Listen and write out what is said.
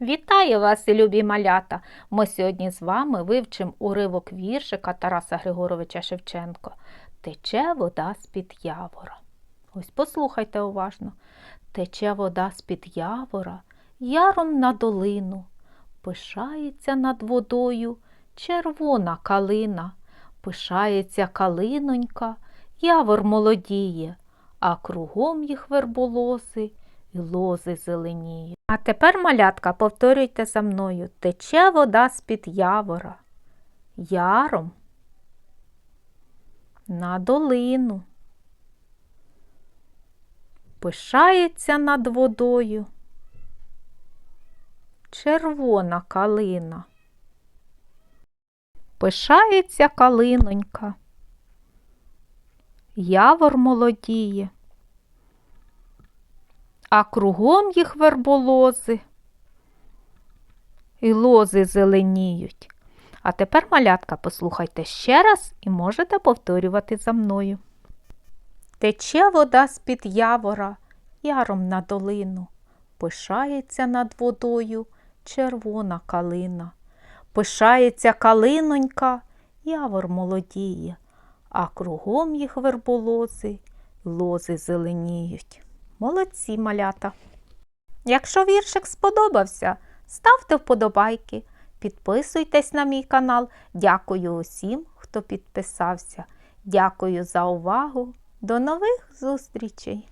Вітаю вас, любі малята! Ми сьогодні з вами вивчимо уривок віршика Тараса Григоровича Шевченко Тече вода з-під явора. Ось послухайте уважно. Тече вода з-під явора, яром на долину, пишається над водою червона калина, пишається калинонька, явор молодіє, а кругом їх верболози і лози зеленіють. А тепер, малятка, повторюйте за мною. Тече вода з-під явора. Яром на долину. Пишається над водою. Червона калина. Пишається калинонька. Явор молодіє а кругом їх верболози і лози зеленіють. А тепер, малятка, послухайте ще раз і можете повторювати за мною. Тече вода з-під явора, яром на долину, пишається над водою червона калина. Пишається калинонька, явор молодіє, а кругом їх верболози, лози зеленіють. Молодці малята! Якщо віршик сподобався, ставте вподобайки, підписуйтесь на мій канал. Дякую усім, хто підписався. Дякую за увагу. До нових зустрічей!